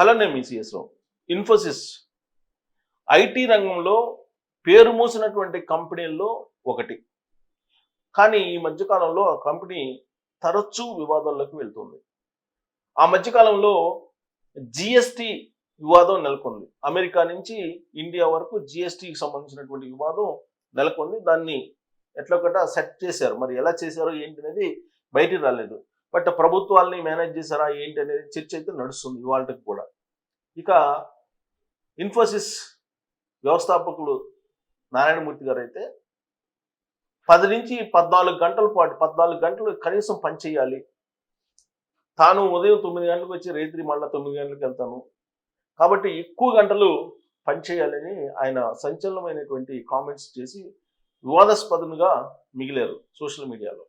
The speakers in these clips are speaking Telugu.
హలో నేను మీ రావు ఇన్ఫోసిస్ ఐటీ రంగంలో పేరు మూసినటువంటి కంపెనీల్లో ఒకటి. కానీ ఈ మధ్యకాలంలో ఆ కంపెనీ తరచూ వివాదాల్లోకి వెళ్తుంది. ఆ మధ్యకాలంలో జిఎస్టి వివాదం నెలకొంది. అమెరికా నుంచి ఇండియా వరకు జిఎస్టికి సంబంధించినటువంటి వివాదం నెలకొంది. దాన్ని ఎట్లొకట సెట్ చేశారు. మరి ఎలా చేశారో ఏంటి అనేది బయటికి రాలేదు. బట్ ప్రభుత్వాల్ని మేనేజ్ చేశారా? ఏంటి అనేది చర్చ అయితే నడుస్తుంది ఇవాళకి కూడా. ఇక ఇన్ఫోసిస్ వ్యవస్థాపకులు నారాయణమూర్తి గారు అయితే పది నుంచి పద్నాలుగు గంటల పాటు పద్నాలుగు గంటలు కనీసం పనిచేయాలి తాను ఉదయం తొమ్మిది గంటలకు వచ్చి రేత్రి మళ్ళీ తొమ్మిది గంటలకు వెళ్తాను. కాబట్టి ఎక్కువ గంటలు పనిచేయాలని ఆయన సంచలనమైనటువంటి కామెంట్స్ చేసి వివాదాస్పదంగా మిగిలారు సోషల్ మీడియాలో.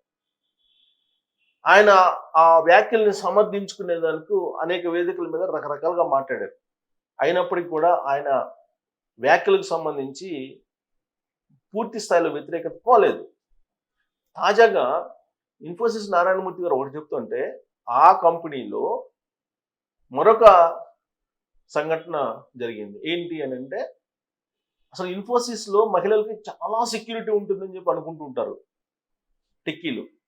ఆయన ఆ వ్యాఖ్యల్ని సమర్థించుకునేదానికి అనేక వేదికల మీద రకరకాలుగా మాట్లాడారు. అయినప్పటికీ కూడా ఆయన వ్యాఖ్యలకు సంబంధించి పూర్తి స్థాయిలో వ్యతిరేకత పోలేదు. తాజాగా ఇన్ఫోసిస్ నారాయణమూర్తి గారు ఒకటి చెప్తుంటే ఆ కంపెనీలో మరొక సంఘటన జరిగింది. ఏంటి అని అంటే అసలు ఇన్ఫోసిస్లో మహిళలకి చాలా సెక్యూరిటీ ఉంటుందని చెప్పి అనుకుంటూ ఉంటారు. టెక్కీలు.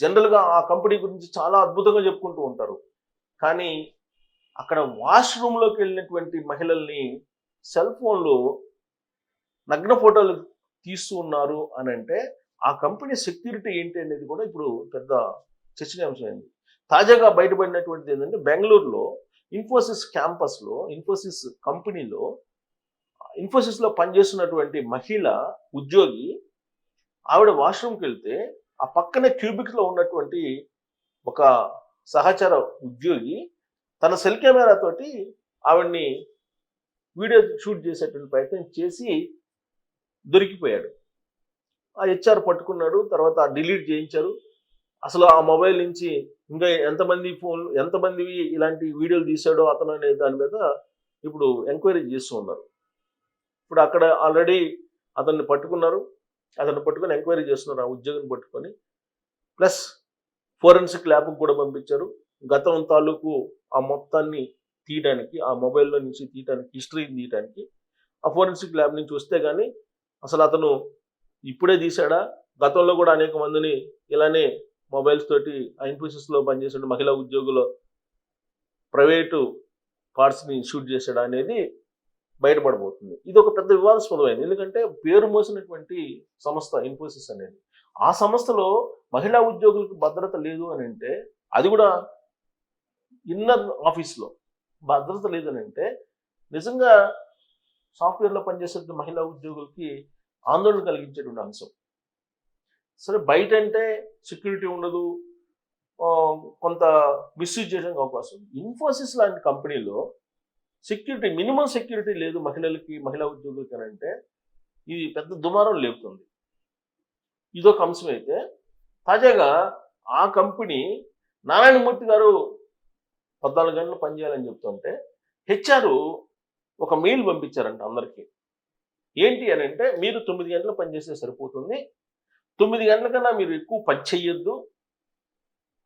జనరల్గా ఆ కంపెనీ గురించి చాలా అద్భుతంగా చెప్పుకుంటూ ఉంటారు. కానీ అక్కడ వాష్రూమ్లోకి వెళ్ళినటువంటి మహిళల్ని సెల్ ఫోన్లో నగ్న ఫోటోలు తీస్తూ ఉన్నారు అని అంటే ఆ కంపెనీ సెక్యూరిటీ ఏంటి అనేది కూడా ఇప్పుడు పెద్ద చర్చనీయాంశమైంది తాజాగా బయటపడినటువంటిది ఏంటంటే బెంగళూరులో ఇన్ఫోసిస్ క్యాంపస్లో ఇన్ఫోసిస్ కంపెనీలో ఇన్ఫోసిస్లో పనిచేస్తున్నటువంటి మహిళ ఉద్యోగి ఆవిడ వాష్రూమ్కి వెళ్తే ఆ పక్కనే క్యూబిక్లో ఉన్నటువంటి ఒక సహచర ఉద్యోగి తన సెల్ కెమెరా తోటి ఆవిడ్ని వీడియో షూట్ చేసేటువంటి ప్రయత్నం చేసి దొరికిపోయాడు. ఆ హెచ్ఆర్ పట్టుకున్నాడు తర్వాత డిలీట్ చేయించారు. అసలు ఆ మొబైల్ నుంచి ఇంకా ఎంతమంది ఫోన్ ఎంతమంది ఇలాంటి వీడియోలు తీశాడో అతను అనే దాని మీద ఇప్పుడు ఎంక్వైరీ చేస్తూ ఉన్నారు. ఇప్పుడు అక్కడ ఆల్రెడీ అతన్ని పట్టుకున్నారు. అతను పట్టుకొని ఎంక్వైరీ చేస్తున్నారు ఆ ఉద్యోగిని పట్టుకొని. ప్లస్ ఫోరెన్సిక్ ల్యాబ్కి కూడా పంపించారు. గతం తాలూకు ఆ మొత్తాన్ని తీయడానికి ఆ మొబైల్లో నుంచి తీయడానికి హిస్టరీని తీయడానికి ఆ ఫోరెన్సిక్ ల్యాబ్ నుంచి వస్తే కానీ అసలు అతను ఇప్పుడే తీశాడా? గతంలో కూడా అనేక మందిని ఇలానే మొబైల్స్ తోటి ఆ ఇన్ఫోసిస్లో పనిచేసిన మహిళా ఉద్యోగులు ప్రైవేటు పార్ట్స్ని షూట్ చేశాడా అనేది బయటపడబోతుంది. ఇది ఒక పెద్ద వివాదాస్పదమైంది. ఎందుకంటే పేరు మోసినటువంటి సంస్థ ఇన్ఫోసిస్ అనేది ఆ సంస్థలో మహిళా ఉద్యోగులకు భద్రత లేదు అని అంటే అది కూడా ఇన్నర్ ఆఫీస్లో భద్రత లేదని అంటే నిజంగా సాఫ్ట్వేర్లో పనిచేసే మహిళా ఉద్యోగులకి ఆందోళన కలిగించేటువంటి అంశం. సరే బయట అంటే సెక్యూరిటీ ఉండదు. కొంత మిస్యూజ్ చేయడానికి అవకాశం ఇన్ఫోసిస్ లాంటి కంపెనీలో సెక్యూరిటీ మినిమం సెక్యూరిటీ లేదు మహిళలకి మహిళా ఉద్యోగులకి అని అంటే ఇది పెద్ద దుమారం లేపుతుంది. ఇదొక అంశం అయితే తాజాగా ఆ కంపెనీ నారాయణమూర్తి గారు పద్నాలుగు గంటలు పనిచేయాలని చెప్తుంటే హెచ్ఆర్ ఒక మెయిల్ పంపించారంట అందరికీ. ఏంటి అని అంటే మీరు తొమ్మిది గంటలు పనిచేస్తే సరిపోతుంది. తొమ్మిది గంటల కన్నా మీరు ఎక్కువ పని చెయ్యొద్దు.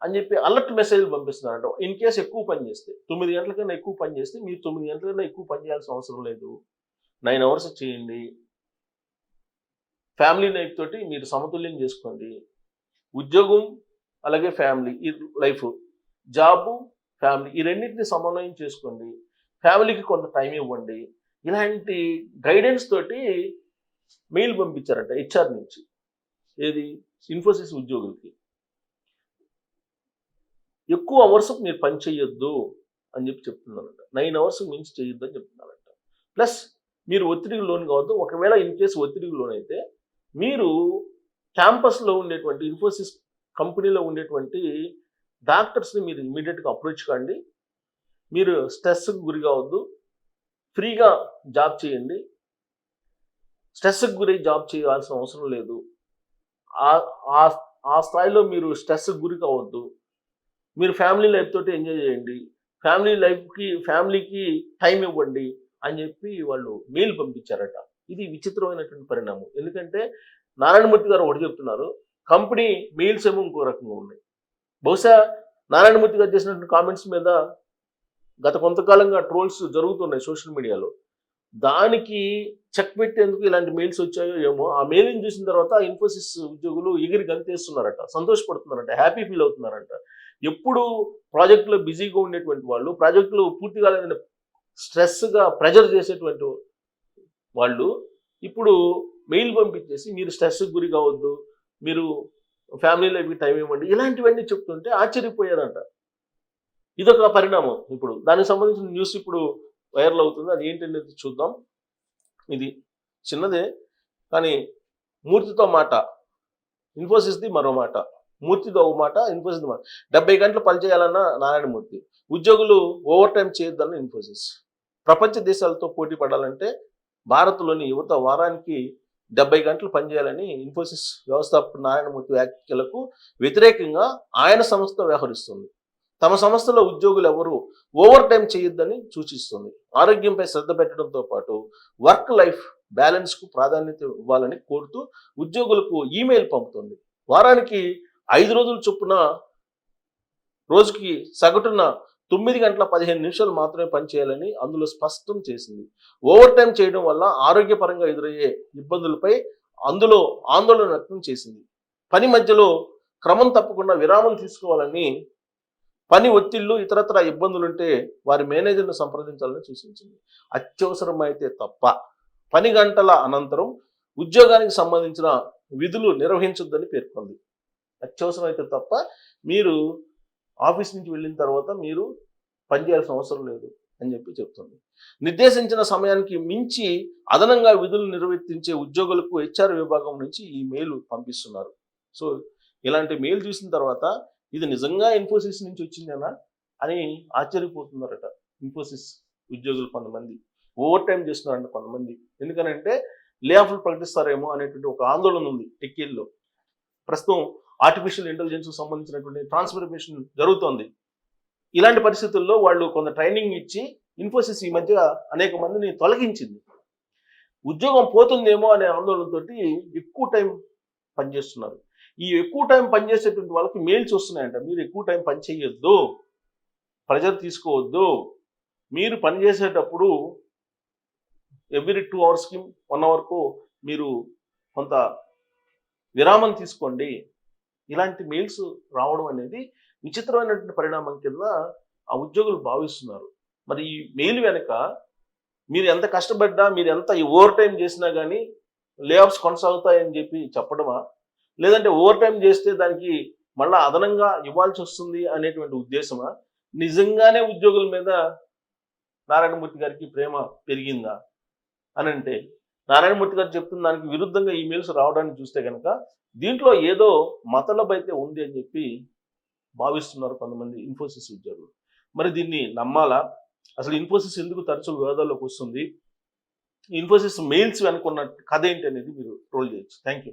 అని చెప్పి అలర్ట్ మెసేజ్లు పంపిస్తున్నారంట. ఇన్ కేసు ఎక్కువ పని చేస్తే తొమ్మిది గంటల కన్నా ఎక్కువ పని చేస్తే మీరు తొమ్మిది గంటల కన్నా ఎక్కువ పని చేయాల్సిన అవసరం లేదు. నైన్ అవర్స్ చేయండి. ఫ్యామిలీ లైఫ్ తోటి మీరు సమతుల్యం చేసుకోండి. ఉద్యోగం అలాగే ఫ్యామిలీ ఈ లైఫ్ జాబు ఫ్యామిలీ ఈ రెండింటిని సమన్వయం చేసుకోండి. ఫ్యామిలీకి కొంత టైం ఇవ్వండి. ఇలాంటి గైడెన్స్ తోటి మెయిల్ పంపించారంట హెచ్ఆర్ నుంచి. ఏది? ఇన్ఫోసిస్ ఉద్యోగులకి. ఎక్కువ అవర్స్ మీరు పని చేయొద్దు అని చెప్పి చెప్తున్నారంట. నైన్ అవర్స్ మించి చేయొద్దు అని చెప్తున్నారంట. ప్లస్ మీరు ఒత్తిడికి లోన్ కావద్దు. ఒకవేళ ఇన్ కేసు ఒత్తిడికి లోన్ అయితే మీరు క్యాంపస్లో ఉండేటువంటి ఇన్ఫోసిస్ కంపెనీలో ఉండేటువంటి డాక్టర్స్ని మీరు ఇమీడియట్గా అప్రోచ్ కండి. మీరు స్ట్రెస్కి గురి కావద్దు. ఫ్రీగా జాబ్ చేయండి. స్ట్రెస్కి గురై జాబ్ చేయాల్సిన అవసరం లేదు. ఆ- ఆ- ఆ స్థాయిలో మీరు స్ట్రెస్కి గురి కావద్దు. మీరు ఫ్యామిలీ లైఫ్ తోటి ఎంజాయ్ చేయండి. ఫ్యామిలీ లైఫ్కి ఫ్యామిలీకి టైం ఇవ్వండి అని చెప్పి వాళ్ళు మెయిల్ పంపించారట. ఇది విచిత్రమైనటువంటి పరిణామం. ఎందుకంటే నారాయణమూర్తి గారు ఒకటి చెప్తున్నారు కంపెనీ మెయిల్స్ ఏమో ఇంకో రకంగా ఉన్నాయి. బహుశా నారాయణమూర్తి గారు చేసినటువంటి కామెంట్స్ మీద గత కొంతకాలంగా ట్రోల్స్ జరుగుతున్నాయి సోషల్ మీడియాలో. దానికి చెక్ పెట్టేందుకు ఇలాంటి మెయిల్స్ వచ్చాయో ఏమో ఆ మెయిల్ని చూసిన తర్వాత ఇన్ఫోసిస్ ఉద్యోగులు ఎగిరి గంతేస్తున్నారట. సంతోషపడుతున్నారట హ్యాపీ ఫీల్ అవుతున్నారంట. ఎప్పుడు ప్రాజెక్టులో బిజీగా ఉండేటువంటి వాళ్ళు ప్రాజెక్టులు పూర్తి స్ట్రెస్గా ప్రెజర్ చేసేటువంటి వాళ్ళు ఇప్పుడు మెయిల్ పంపించేసి మీరు స్ట్రెస్కి గురి కావద్దు మీరు ఫ్యామిలీ లైఫ్కి టైం ఇవ్వండి ఇలాంటివన్నీ చెప్తుంటే ఆశ్చర్యపోయారంట. ఇదొక పరిణామం ఇప్పుడు. దానికి సంబంధించిన న్యూస్ ఇప్పుడు వైరల్ అవుతుంది. అది ఏంటనేది చూద్దాం. ఇది చిన్నదే కానీ మూర్తితో మాట. ఇన్ఫోసిస్ది మరో మాట. మూర్తితో ఒక మాట ఇన్ఫోసిస్ మాట. డెబ్బై గంటలు పనిచేయాలన్న నారాయణమూర్తి ఉద్యోగులు ఓవర్ టైం చేయొద్దన్న ఇన్ఫోసిస్ ప్రపంచ దేశాలతో పోటీ పడాలంటే భారత్లోని యువత వారానికి డెబ్బై గంటలు పనిచేయాలని ఇన్ఫోసిస్ వ్యవస్థాపక నారాయణమూర్తి వ్యాఖ్యలకు వ్యతిరేకంగా ఆయన సంస్థ వ్యవహరిస్తుంది. తమ సంస్థలో ఉద్యోగులు ఎవరు ఓవర్ టైం చేయొద్దని సూచిస్తుంది. ఆరోగ్యంపై శ్రద్ధ పెట్టడంతో పాటు వర్క్ లైఫ్ బ్యాలెన్స్కు ప్రాధాన్యత ఇవ్వాలని కోరుతూ ఉద్యోగులకు ఈమెయిల్ పంపుతుంది. వారానికి ఐదు రోజుల చొప్పున రోజుకి సగటున తొమ్మిది గంటల పదిహేను నిమిషాలు మాత్రమే పనిచేయాలని అందులో స్పష్టం చేసింది. ఓవర్ టైం చేయడం వల్ల ఆరోగ్యపరంగా ఎదురయ్యే ఇబ్బందులపై అందులో ఆందోళన వ్యక్తం చేసింది. పని మధ్యలో క్రమం తప్పకుండా విరామం తీసుకోవాలని పని ఒత్తిళ్ళు ఇతరత్ర ఇబ్బందులుంటే వారి మేనేజర్ను సంప్రదించాలని సూచించింది. అత్యవసరమైతే తప్ప పని గంటల అనంతరం ఉద్యోగానికి సంబంధించిన విధులు నిర్వహించొద్దని పేర్కొంది. అత్యవసరమైతే తప్ప మీరు ఆఫీస్ నుంచి వెళ్ళిన తర్వాత మీరు పనిచేయాల్సిన అవసరం లేదు అని చెప్పి చెప్తుంది. నిర్దేశించిన సమయానికి మించి అదనంగా విధులు నిర్వర్తించే ఉద్యోగులకు హెచ్ఆర్ విభాగం నుంచి ఈ మెయిల్ పంపిస్తున్నారు. సో ఇలాంటి మెయిల్ చూసిన తర్వాత ఇది నిజంగా ఇన్ఫోసిస్ నుంచి వచ్చిందేనా అని ఆశ్చర్యపోతున్నారట ఇన్ఫోసిస్ ఉద్యోగులు కొంతమంది. ఓవర్ టైం చేస్తున్నారంట కొంతమంది. ఎందుకనంటే లే ఆఫ్లు ప్రకటిస్తారేమో అనేటువంటి ఒక ఆందోళన ఉంది టెక్కీల్లో ప్రస్తుతం ఆర్టిఫిషియల్ ఇంటెలిజెన్స్ సంబంధించినటువంటి ట్రాన్స్ఫర్మేషన్ జరుగుతోంది. ఇలాంటి పరిస్థితుల్లో వాళ్ళు కొంత ట్రైనింగ్ ఇచ్చి ఇన్ఫోసిస్ ఈ మధ్య అనేక మందిని తొలగించింది. ఉద్యోగం పోతుందేమో అనే ఆందోళనతో ఎక్కువ టైం పనిచేస్తున్నారు. ఈ ఎక్కువ టైం పనిచేసేటువంటి వాళ్ళకి మెయిల్స్ వస్తున్నాయంట. మీరు ఎక్కువ టైం పని చేయొద్దు ప్రెజర్ తీసుకోవద్దు. మీరు పనిచేసేటప్పుడు ఎవ్రీ టూ అవర్స్కి వన్ అవర్కు మీరు కొంత విరామం తీసుకోండి. ఇలాంటి మెయిల్స్ రావడం అనేది విచిత్రమైనటువంటి పరిణామం కింద ఆ ఉద్యోగులు భావిస్తున్నారు. మరి ఈ మెయిల్ వెనక మీరు ఎంత కష్టపడ్డా మీరు ఎంత ఓవర్ టైం చేసినా కానీ లే ఆఫ్స్ కొనసాగుతాయని చెప్పి చెప్పడమా? లేదంటే ఓవర్ టైం చేస్తే దానికి మళ్ళా అదనంగా ఇవ్వాల్సి వస్తుంది అనేటువంటి ఉద్దేశమా? నిజంగానే ఉద్యోగుల మీద నారాయణమూర్తి గారికి ప్రేమ పెరిగిందా? అని అంటే నారాయణమూర్తి గారు చెప్తున్న దానికి విరుద్ధంగా ఈమెయిల్స్ రావడాన్ని చూస్తే కనుక దీంట్లో ఏదో మతలబైతే ఉంది అని చెప్పి భావిస్తున్నారు కొంతమంది ఇన్ఫోసిస్ ఉద్యోగులు. మరి దీన్ని నమ్మాలా? అసలు ఇన్ఫోసిస్ ఎందుకు తరచుగా వివాదాల్లోకి వస్తుంది? ఇన్ఫోసిస్ మెయిల్స్ వెనుకున్న కథ ఏంటి అనేది మీరు ట్రోల్ చేయొచ్చు. Thank you